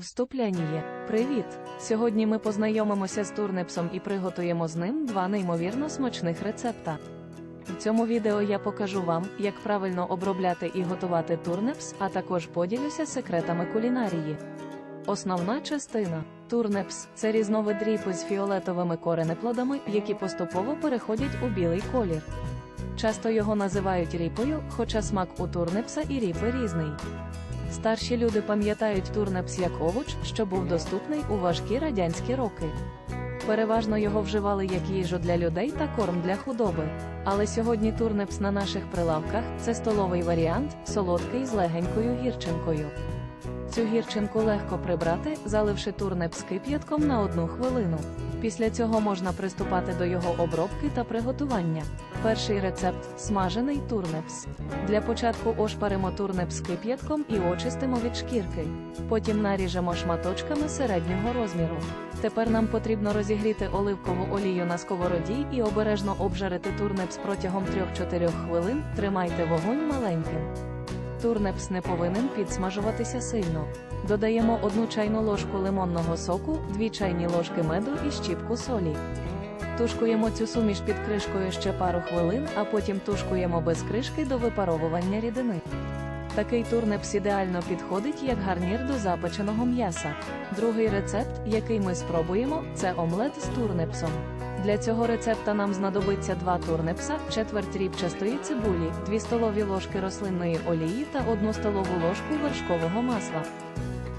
Вступляння. Привіт! Сьогодні ми познайомимося з турнепсом і приготуємо з ним два неймовірно смачних рецепта. В цьому відео я покажу вам, як правильно обробляти і готувати турнепс, а також поділюся секретами кулінарії. Основна частина турнепс це різновид ріпи з фіолетовими коренеплодами, які поступово переходять у білий колір. Часто його називають ріпою, хоча смак у турнепса і ріпи різний. Старші люди пам'ятають турнепс як овоч, що був доступний у важкі радянські роки. Переважно його вживали як їжу для людей та корм для худоби. Але сьогодні турнепс на наших прилавках це столовий варіант, солодкий з легенькою гірчинкою. Цю гірчинку легко прибрати, заливши турнепс кип'ятком на одну хвилину. Після цього можна приступати до його обробки та приготування. Перший рецепт смажений турнепс. Для початку ошпаримо турнепс кип'ятком і очистимо від шкірки. Потім наріжемо шматочками середнього розміру. Тепер нам потрібно розігріти оливкову олію на сковороді і обережно обжарити турнепс протягом 3-4 хвилин. Тримайте вогонь маленьким. Турнепс не повинен підсмажуватися сильно. Додаємо 1 чайну ложку лимонного соку, 2 чайні ложки меду і щіпку солі. Тушкуємо цю суміш під кришкою ще пару хвилин, а потім тушкуємо без кришки до випаровування рідини. Такий турнепс ідеально підходить як гарнір до запеченого м'яса. Другий рецепт, який ми спробуємо, це омлет з турнепсом. Для цього рецепта нам знадобиться 2 турнепса, четверть рібчастої цибулі, 2 столові ложки рослинної олії та 1 столову ложку вершкового масла.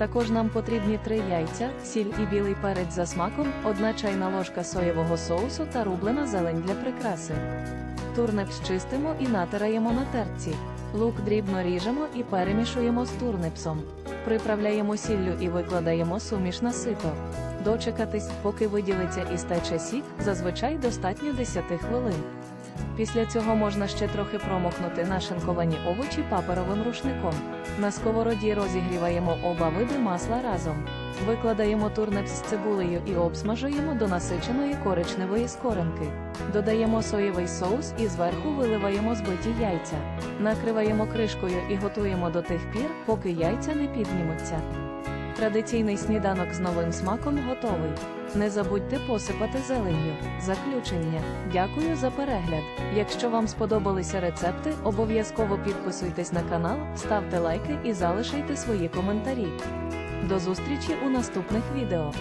Також нам потрібні 3 яйця, сіль і білий перець за смаком, 1 чайна ложка соєвого соусу та рублена зелень для прикраси. Турнепс чистимо і натираємо на терці. Лук дрібно ріжемо і перемішуємо з турнепсом. Приправляємо сіллю і викладаємо суміш на сито. Дочекатись, поки виділиться і стече сік, зазвичай достатньо 10 хвилин. Після цього можна ще трохи промокнути нашинковані овочі паперовим рушником. На сковороді розігріваємо оба види масла разом. Викладаємо турнепс з цибулею і обсмажуємо до насиченої коричневої скоринки. Додаємо соєвий соус і зверху виливаємо збиті яйця. Накриваємо кришкою і готуємо до тих пір, поки яйця не піднімуться. Традиційний сніданок з новим смаком готовий. Не забудьте посипати зеленню. Заключення. Дякую за перегляд. Якщо вам сподобалися рецепти, обов'язково підписуйтесь на канал, ставте лайки і залишайте свої коментарі. До зустрічі у наступних відео.